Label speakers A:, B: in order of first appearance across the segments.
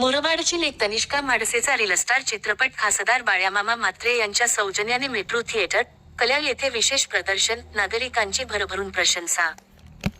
A: मुरबाडची लेख तनिष्का माडसेचा रिलस्टार चित्रपट खासदार बाळ्यामामा मात्रे यांच्या सौजन्याने मेट्रो थिएटर कल्याण येथे विशेष प्रदर्शन नागरिकांची भरभरून प्रशंसा.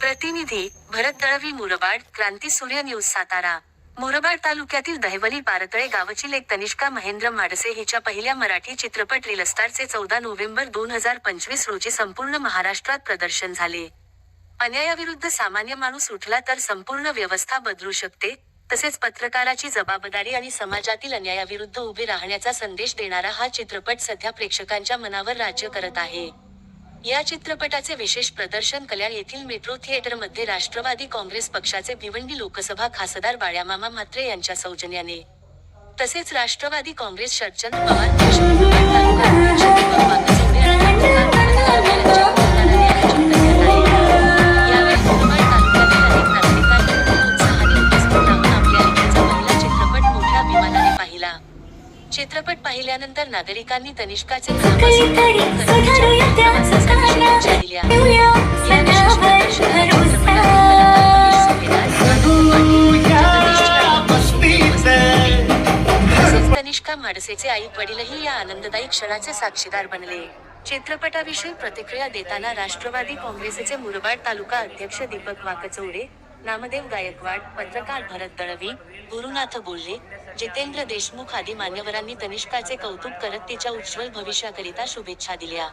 A: प्रतिनिधी भरत दळवी मुरबाड क्रांती सूर्य न्यूज सातारा. मुरबाड तालुक्यातील दहिवली पारतळे गावची लेख तनिष्का महेंद्र माडसे हिच्या पहिल्या मराठी चित्रपट रिलस्टारचे चौदा नोव्हेंबर दोन हजार पंचवीस रोजी संपूर्ण महाराष्ट्रात प्रदर्शन झाले. अन्यायाविरुद्ध सामान्य माणूस उठला तर संपूर्ण व्यवस्था बदलू शकते तसेच पत्रकाराची जबाबदारी आणि समाजातील अन्यायाविरुद्ध उभे राहण्याचा संदेश देणारा हा चित्रपट सध्या प्रेक्षकांच्या मनावर राज्य करत आहे. या चित्रपटाचे विशेष प्रदर्शन कल्याण येथील मेट्रो थिएटरमध्ये राष्ट्रवादी काँग्रेस पक्षाचे भिवंडी लोकसभा खासदार बाळ्यामामा म्हात्रे यांच्या सौजन्याने. तसेच राष्ट्रवादी काँग्रेस शरचंद पवार
B: भरोसा
A: तसेच तनिष्का माडसेचे आई वडीलही या आनंददायी क्षणाचे साक्षीदार बनले. चित्रपटाविषयी प्रतिक्रिया देताना राष्ट्रवादी काँग्रेसचे मुरबाड तालुका अध्यक्ष दीपक वाकचौडे नामदेव गायकवाड पत्रकार भरत दळवी गुरुनाथ बोल्ले जितेंद्र देशमुख आदी मान्यवरांनी तनिष्काचे कौतुक करत तिच्या उज्ज्वल भविष्याकरिता शुभेच्छा दिल्या.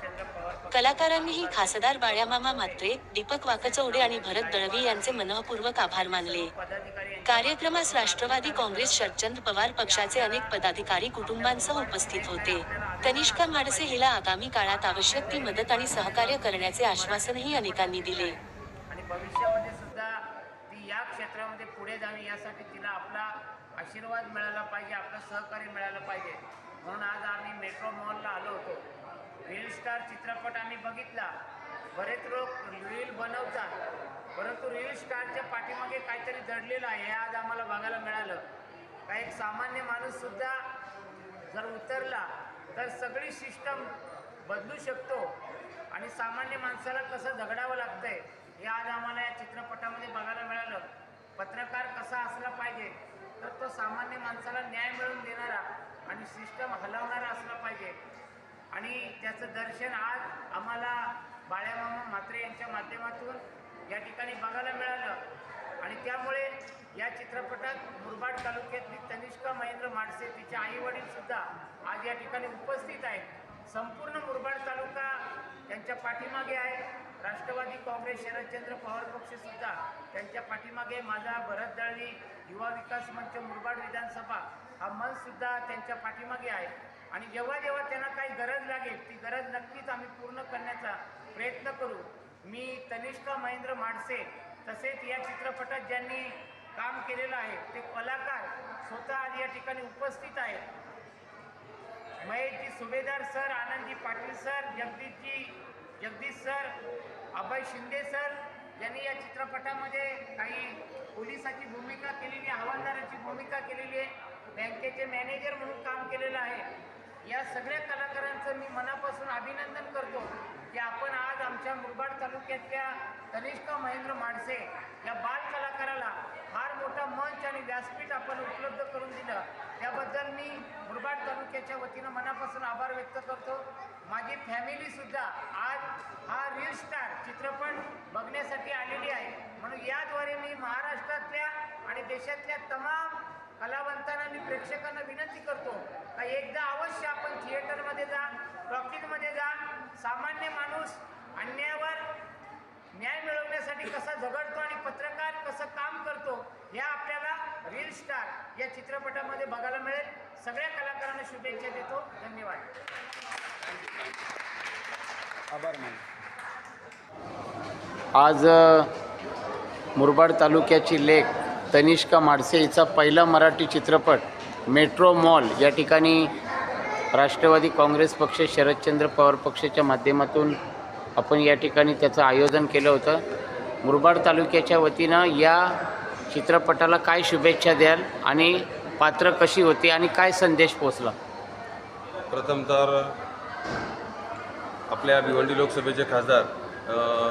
A: कलाकारांनीही खासदार बाळ्यामामा म्हात्रे दीपक वाकचौडे आणि भरत दळवी यांचे मनःपूर्वक आभार मानले. कार्यक्रमास राष्ट्रवादी काँग्रेस शरदचंद्र पवार पक्षाचे अनेक पदाधिकारी कुटुंबांसह उपस्थित होते. तनिष्का माडसे हिला आगामी काळात आवश्यक ती मदत आणि सहकार्य करण्याचे आश्वासनही अनेकांनी दिले.
C: आणि भविष्यामध्ये सुद्धा ती या क्षेत्रामध्ये पुढे जावी यासाठी तिला आपला आशीर्वाद मिळाला पाहिजे आपलं सहकार्य मिळालं पाहिजे. म्हणून आज आम्ही मेट्रो मॉलला आलो होतो. रील स्टार चित्रपट आम्ही बघितला. बरेच लोक रील बनवतात. परंतु रील स्टारच्या पाठीमागे काहीतरी दडलेलं आहे हे आज आम्हाला बघायला मिळालं. का एक सामान्य माणूससुद्धा जर उतरला तर सगळी सिस्टम बदलू शकतो. आणि सामान्य माणसाला कसं झगडावं लागतंय हे आज आम्हाला या चित्रपटामध्ये बघायला मिळालं. पत्रकार कसा असला पाहिजे तर तो सामान्य माणसाला न्याय मिळवून देणारा आणि सिस्टम हलवणारा असला पाहिजे. आणि त्याचं दर्शन आज आम्हाला बाळ्यामामा म्हात्रे यांच्या माध्यमातून या ठिकाणी बघायला मिळालं. आणि त्यामुळे या चित्रपटात मुरबाड तालुक्यातली तनिष्का महेंद्र माडसे तिचे आईवडीलसुद्धा आज या ठिकाणी उपस्थित आहेत. संपूर्ण मुरबाड तालुका त्यांच्या पाठीमागे आहे. राष्ट्रवादी काँग्रेस शरदचंद्र पवार पक्षसुद्धा त्यांच्या पाठीमागे माझा भरत दळवी युवा विकास मंच मुरबाड विधानसभा हा मनसुद्धा त्यांच्या पाठीमागे आहे. आणि जेव्हा जेव्हा त्यांना काही गरज लागेल ती गरज नक्कीच आम्ही पूर्ण करण्याचा प्रयत्न करू. मी तनिष्का महेंद्र माणसे तसेच या चित्रपटात ज्यांनी काम केलेलं आहे ते कलाकार स्वतः आज या ठिकाणी उपस्थित आहेत. Maheshji Subhedar sir Anandji Patil sir Jagdishji Jagdish sir Abhay Shinde sir यांनी या चित्रपटामध्ये काही पोलिसाची भूमिका केलेली आहे हवालदाराची भूमिका केलेली आहे बँकेचे मॅनेजर म्हणून काम केलेलं आहे. या सगळ्या कलाकारांचं मी मनापासून अभिनंदन करतो की आपण आज आमच्या मुरबाड तालुक्यातल्या तनिष्का महेंद्र माणसे या बाल कलाकाराला फार मोठा मंच आणि व्यासपीठ आपण उपलब्ध करून दिलं. त्याबद्दल मी मुरबाड तालुक्याच्या वतीनं मनापासून आभार व्यक्त करतो. माझी फॅमिलीसुद्धा आज हा रील स्टार चित्रपट बघण्यासाठी आलेली आहे. म्हणून याद्वारे मी महाराष्ट्रातल्या आणि देशातल्या तमाम कलावंतांना आणि प्रेक्षकांना विनंती करतो का एकदा अवश्य आपण थिएटरमध्ये जा टॉकीजमध्ये जा. सामान्य माणूस अन्यायावर न्याय मिळवण्यासाठी कसा झगडतो आणि पत्रकार कसं काम करतो ह्या आपल्याला रील स्टार या चित्रपटामध्ये बघायला मिळेल. सगळ्या कलाकारांना शुभेच्छा देतो. धन्यवाद.
D: आज मुरबाड तालुक्याची लेख तनिष्का माडसे हिचा पहिला मराठी चित्रपट मेट्रो मॉल या ठिकाणी राष्ट्रवादी काँग्रेस पक्ष शरदचंद्र पवार पक्षाच्या माध्यमातून आपण या ठिकाणी त्याचं आयोजन केलं होतं. मुरबाड तालुक्याच्या वतीनं या चित्रपटाला काय शुभेच्छा द्याल आणि पात्र कशी होती आणि काय संदेश पोचला
E: प्रथम तर आपल्या भिवंडी लोकसभेचे खासदार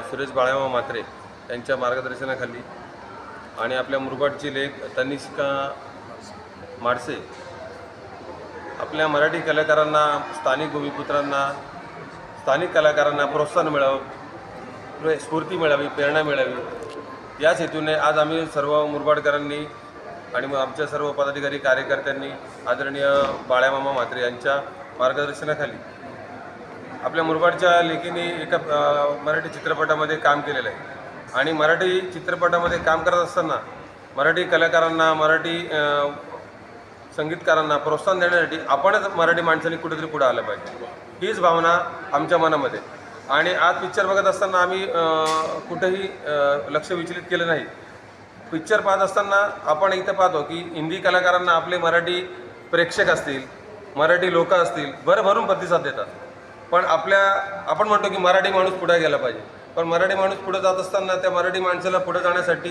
E: सुरेश बाळामा म्हात्रे यांच्या मार्गदर्शनाखाली आणि आपल्या मुरबाडची लेख तनिष्का माडसे. आपल्या मराठी कलाकारांना स्थानिक भूमिपुत्रांना स्थानिक कलाकारांना प्रोत्साहन मिळावं प्रे- स्फूर्ती मिळावी प्रेरणा मिळावी. याच हेतूने आज आम्ही सर्व मुरबाडकरांनी आणि मग आमच्या सर्व पदाधिकारी कार्यकर्त्यांनी आदरणीय बाळ्यामामा म्हात्रे यांच्या मार्गदर्शनाखाली आपल्या मुरबाडच्या लेखीने एका मराठी चित्रपटामध्ये काम केलेलं आहे. आणि मराठी चित्रपटामध्ये काम करत असताना मराठी कलाकारांना मराठी संगीतकारांना प्रोत्साहन देण्यासाठी आपणच मराठी माणसांनी कुठेतरी पुढे आलं पाहिजे. हीच भावना आमच्या मनामध्ये. आणि आज पिक्चर बघत असताना आम्ही कुठेही लक्ष विचलित केलं नाही. पिक्चर पाहत असताना आपण इथं पाहतो की हिंदी कलाकारांना आपले मराठी प्रेक्षक असतील मराठी लोक असतील भरभरून प्रतिसाद देतात. पण आपल्या आपण म्हणतो की मराठी माणूस पुढे गेला पाहिजे. पण मराठी माणूस पुढे जात असताना त्या मराठी माणसाला पुढे जाण्यासाठी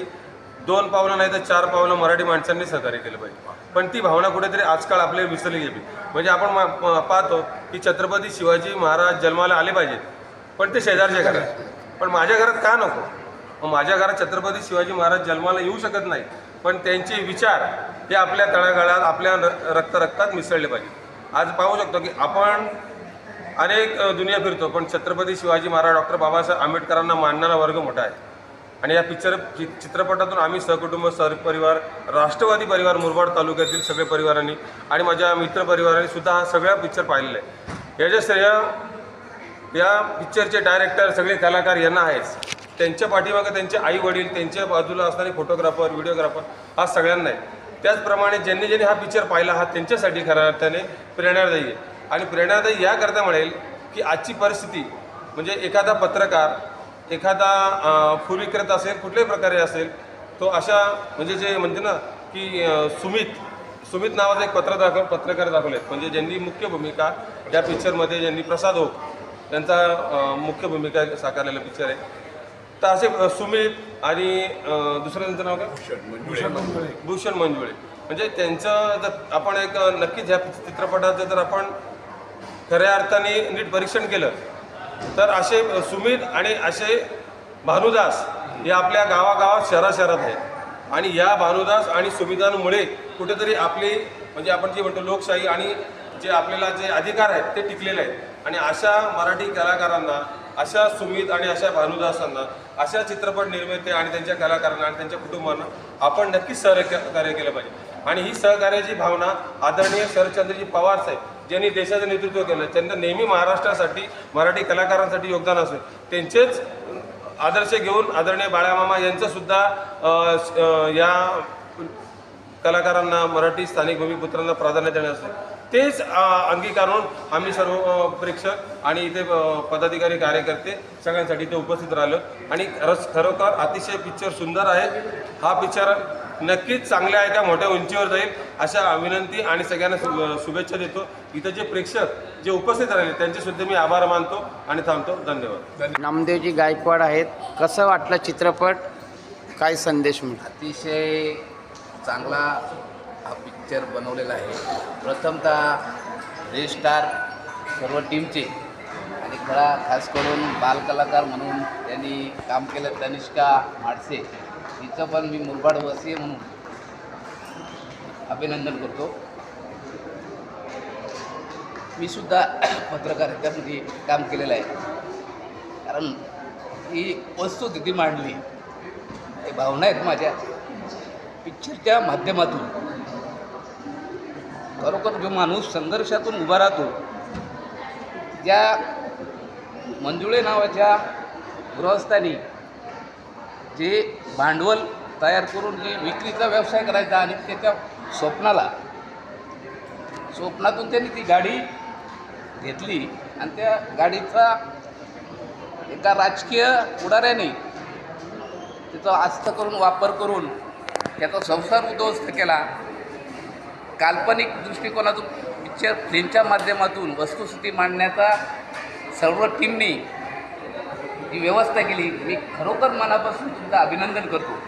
E: दोन पावलं नाही तर चार पावलं मराठी माणसांनी सहकार्य केलं पाहिजे. पण ती भावना कुठेतरी आजकाल आपल्याला विसरली गेली. म्हणजे आपण मा- प- पाहतो की छत्रपती शिवाजी महाराज जन्माला आले पाहिजेत पण ते शेजारच्या घरात. पण माझ्या घरात का नको? मग माझ्या घरात छत्रपती शिवाजी महाराज जन्माला येऊ शकत नाही पण त्यांचे विचार हे आपल्या तळागाळात आपल्या र- रक्त रक्तात मिसळले पाहिजे आज पाहू शकतो की आपण अनेक दुनिया फिरतो पण छत्रपती शिवाजी महाराज डॉक्टर बाबासाहेब आंबेडकरांना मानणारा वर्ग मोठा आहे. आणि या पिक्चर चि चित्रपटातून आम्ही सहकुटुंब सहपरिवार राष्ट्रवादी परिवार मुरबाड तालुक्यातील सगळे परिवारांनी आणि माझ्या मित्रपरिवारांनी सुद्धा हा सगळा पिक्चर पाहिलेला आहे. याचे श्रेय या पिक्चरचे डायरेक्टर सगळे कलाकार यांना आहेच. त्यांच्या पाठीमागे त्यांचे आई वडील त्यांच्या बाजूला असणारे फोटोग्राफर व्हिडिओग्राफर हा सगळ्यांना आहे. त्याचप्रमाणे ज्यांनी ज्यांनी हा पिक्चर पाहिला हा त्यांच्यासाठी खऱ्या अर्थाने प्रेरणादायी आहे. आणि प्रेरणादायी याकरता म्हणेल की आजची परिस्थिती म्हणजे एखादा पत्रकार एखादा फुल विक्रेता असेल कुठल्याही प्रकारे असेल तो अशा म्हणजे जे म्हणते ना की सुमित सुमित नावाचा एक पत्र दाखव पत्रकार दाखवलेत. म्हणजे ज्यांनी मुख्य भूमिका या पिक्चरमध्ये ज्यांनी प्रसाद ओक त्यांचा मुख्य भूमिका साकारलेला पिक्चर आहे. तर असे सुमित आणि दुसरं त्यांचं नाव काय? भूषण मंजुळे. म्हणजे त्यांचं जर आपण एक नक्कीच ह्या चित्रपटाचं जर आपण खऱ्या अर्थाने नीट परीक्षण केलं तर असे सुमित आणि असे भानुदास हे आपल्या गावागावात शहराशहरात आहेत. आणि या भानुदास आणि सुमितांमुळे कुठेतरी आपली म्हणजे आपण जे म्हणतो लोकशाही आणि जे आपल्याला जे अधिकार आहेत ते टिकलेले आहेत. आणि अशा मराठी कलाकारांना अशा सुमित आणि अशा भानुदासांना अशा चित्रपट निर्माते आणि त्यांच्या कलाकारांना आणि त्यांच्या कुटुंबांना आपण नक्कीच सहकार्य केलं पाहिजे. आणि ही सहकार्याची भावना आदरणीय शरदचंद्रजी पवार साहेब ज्यांनी देशाचं नेतृत्व केलं त्यांना नेहमी महाराष्ट्रासाठी मराठी कलाकारांसाठी योगदान असेल. त्यांचेच आदर्श घेऊन आदरणीय बाळामामा यांचंसुद्धा या कलाकारांना मराठी स्थानिक भूमिपुत्रांना प्राधान्य देणे तेच अंगीकारून आम्ही सर्व प्रेक्षक आणि इथे पदाधिकारी कार्यकर्ते सगळ्यांसाठी इथे उपस्थित राहिलो. आणि खरंच खरोखर अतिशय पिक्चर सुंदर आहे. हा पिक्चर नक्कीच चांगल्या आहे का मोठ्या उंचीवर जाईल अशा विनंती आणि सगळ्यांना शुभेच्छा देतो. इथं जे प्रेक्षक जे उपस्थित राहिले त्यांचे सुद्धा मी आभार मानतो आणि थांबतो. धन्यवाद.
D: नामदेवजी गायकवाड आहेत. कसं वाटलं चित्रपट? काय संदेश मिळतो
F: अतिशय चांगला हा पिक्चर बनवलेला आहे. प्रथमतः रे स्टार सर्व टीमचे आणि खरा खास करून बालकलाकार म्हणून त्यांनी काम केलं तनिष्का माडसे. हिचं पण मी मुरबाडवासी आहे म्हणून अभिनंदन करतो. मी सुद्धा पत्रकारितेमध्ये काम केलेलं आहे. कारण ही वस्तुस्थिती मांडली. हे भावना आहेत माझ्या. पिक्चरच्या माध्यमातून. खरोखर जो माणूस संघर्षातून उभा राहतो ज्या मंजुळे नावाच्या गृहस्थांनी जे भांडवल तयार करून जे विक्रीचा व्यवसाय करायचा आणि त्याच्या स्वप्नाला स्वप्नातून त्यांनी ती गाडी घेतली आणि त्या गाडीचा एका राजकीय पुढाऱ्याने त्याचा आस्थ करून वापर करून त्याचा संसार उद्ध्वस्त केला. काल्पनिक दृष्टिकोनातून पिक्चर फिल्मच्या माध्यमातून वस्तुस्थिती मांडण्याचा सर्व टीमनी जी व्यवस्था केली मी खरोखर मनापासून तुमचं अभिनंदन करतो.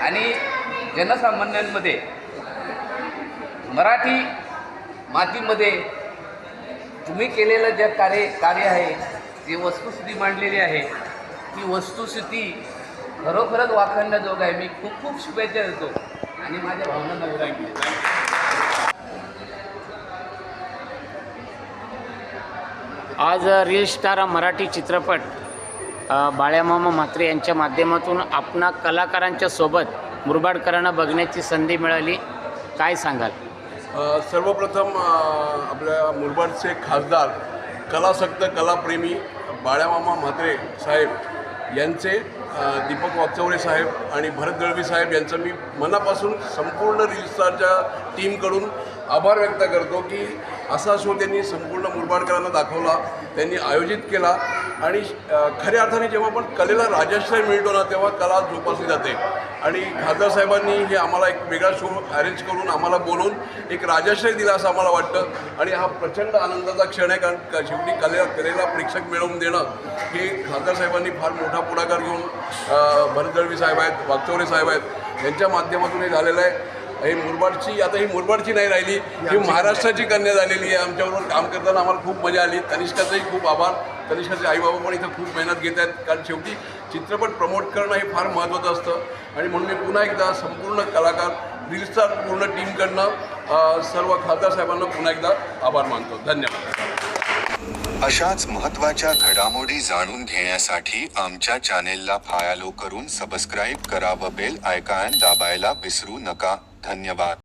F: आणि जनसामान्यांमध्ये मराठी मातीमध्ये तुम्ही केलेलं जे कार्य कार्य आहे जे वस्तुस्थिती मांडलेली आहे ती वस्तुस्थिती खरोखरच वाखाणण्याजोग आहे. मी खूप खूप शुभेच्छा देतो. आणि माझ्या भावनांना उदाहरण
D: आज रील स्टार हा मराठी चित्रपट बाळ्यामामा म्हात्रे यांच्या माध्यमातून आपणा कलाकारांच्या सोबत मुरबाडकरांना बघण्याची संधी मिळाली. काय सांगाल?
G: सर्वप्रथम आपल्या मुरबाडचे खासदार कलासक्त कलाप्रेमी बाळ्यामामा म्हात्रे साहेब यांचे दीपक वागचौरे साहेब आणि भरत दळवी साहेब यांचं मी मनापासून संपूर्ण रील स्टारच्या टीमकडून आभार व्यक्त करतो की असा शो त्यांनी संपूर्ण मुरबाडकरांना दाखवला त्यांनी आयोजित केला. आणि खऱ्या अर्थाने जेव्हा पण कलेला राजाश्रय मिळतो ना तेव्हा कला जोपासली जाते. आणि खासदार साहेबांनी हे आम्हाला एक वेगळा शो अरेंज करून आम्हाला बोलून एक राजाश्रय दिला असं आम्हाला वाटतं. आणि हा प्रचंड आनंदाचा क्षण आहे कारण शेवटी कले कलेला प्रेक्षक मिळवून देणं हे खासदार साहेबांनी फार मोठा पुढाकार घेऊन अ, भरत दळवी साहेब आहेत वागचौरे साहेब आहेत यांच्या माध्यमातून हे झालेलं आहे. हे मुरबाडची आता ही मुरबाडची नाही राहिली. ही महाराष्ट्राची कन्या झालेली आहे. आमच्याबरोबर काम करताना आम्हाला खूप मजा आली. तनिष्काचाही खूप आभार. तनिष्काचे आईबाबा पण इथं खूप मेहनत घेत आहेत. कारण शेवटी चित्रपट प्रमोट करणं हे फार महत्त्वाचं असतं. आणि म्हणून मी पुन्हा एकदा संपूर्ण कलाकार रीलस्टार पूर्ण टीमकडनं सर्व खासदार साहेबांना पुन्हा एकदा आभार मानतो. धन्यवाद.
H: अशाच महत्त्वाच्या घडामोडी जाणून घेण्यासाठी आमच्या चॅनेलला फॉलो करून सबस्क्राईब करा व बेल आयकॉन दाबायला विसरू नका. धन्यवाद